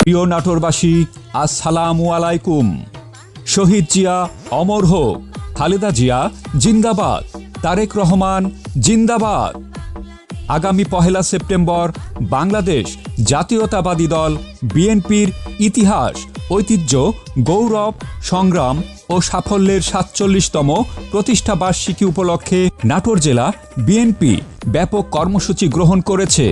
প্রিয় নাটোরবাসী, আসসালামু আলাইকুম। শহীদ জিয়া অমর হোক, খালেদা জিয়া জিন্দাবাদ, তারেক রহমান জিন্দাবাদ। আগামী পহেলা সেপ্টেম্বর বাংলাদেশ জাতীয়তাবাদী দল বিএনপির ইতিহাস, ঐতিহ্য, গৌরব, সংগ্রাম ও সাফল্যের সাতচল্লিশতম প্রতিষ্ঠা বার্ষিকী উপলক্ষে নাটোর জেলা বিএনপি ব্যাপক কর্মসূচি গ্রহণ করেছে।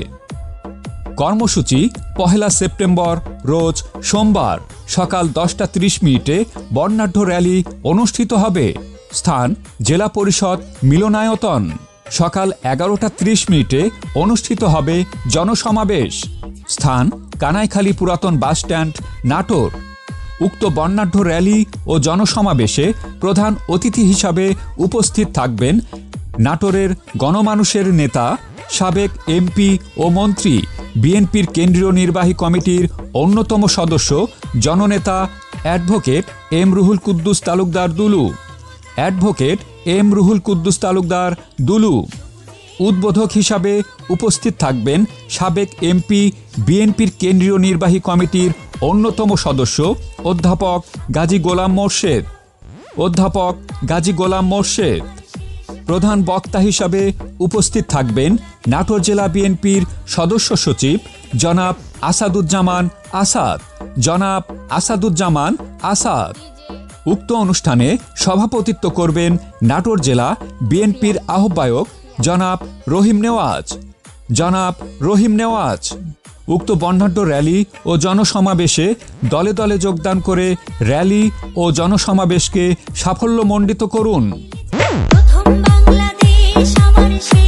কর্মসূচি পহেলা সেপ্টেম্বর, রোজ সোমবার, সকাল দশটা ত্রিশ মিনিটে বর্ণাঢ্য র্যালি অনুষ্ঠিত হবে। স্থান, জেলা পরিষদ, মিলনায়তন। সকাল এগারোটা ত্রিশ মিনিটে অনুষ্ঠিত হবে জনসমাবেশ। স্থান, কানাইখালী পুরাতন বাসস্ট্যান্ড নাটোর। উক্ত বর্ণাঢ্য র্যালি ও জনসমাবেশে প্রধান অতিথি হিসাবে উপস্থিত থাকবেন নাটোরের গণমানুষের নেতা, সাবেক এমপি ও মন্ত্রী বিএনপির কেন্দ্রীয় নির্বাহী কমিটির অন্যতম সদস্য জননেতা advocate M Ruhul Kuddus Talukdar Dulu. Advocate M Ruhul Kuddus Talukdar Dulu. উদ্বোধক হিসাবে উপস্থিত থাকবেন সাবেক এমপি, বিএনপির কেন্দ্রীয় নির্বাহী কমিটির অন্যতম সদস্য অধ্যাপক গাজী গোলাম মোর্শেদ। অধ্যাপক গাজী গোলাম মোর্শেদ। প্রধান বক্তা হিসাবে উপস্থিত থাকবেন নাটোর জেলা বিএনপির সদস্য সচিব জনাব আসাদুজ্জামান আসাদ। জনাব আসাদুজ্জামান আসাদ। উক্ত অনুষ্ঠানে সভাপতিত্ব করবেন নাটোর জেলা বিএনপির আহ্বায়ক জনাব রহিম নেওয়াজ। জনাব রহিম নেওয়াজ, উক্ত বর্ণাঢ্য র্যালি ও জনসমাবেশে দলে দলে যোগদান করে র্যালি ও জনসমাবেশকে সাফল্যমণ্ডিত করুন। me chama, me.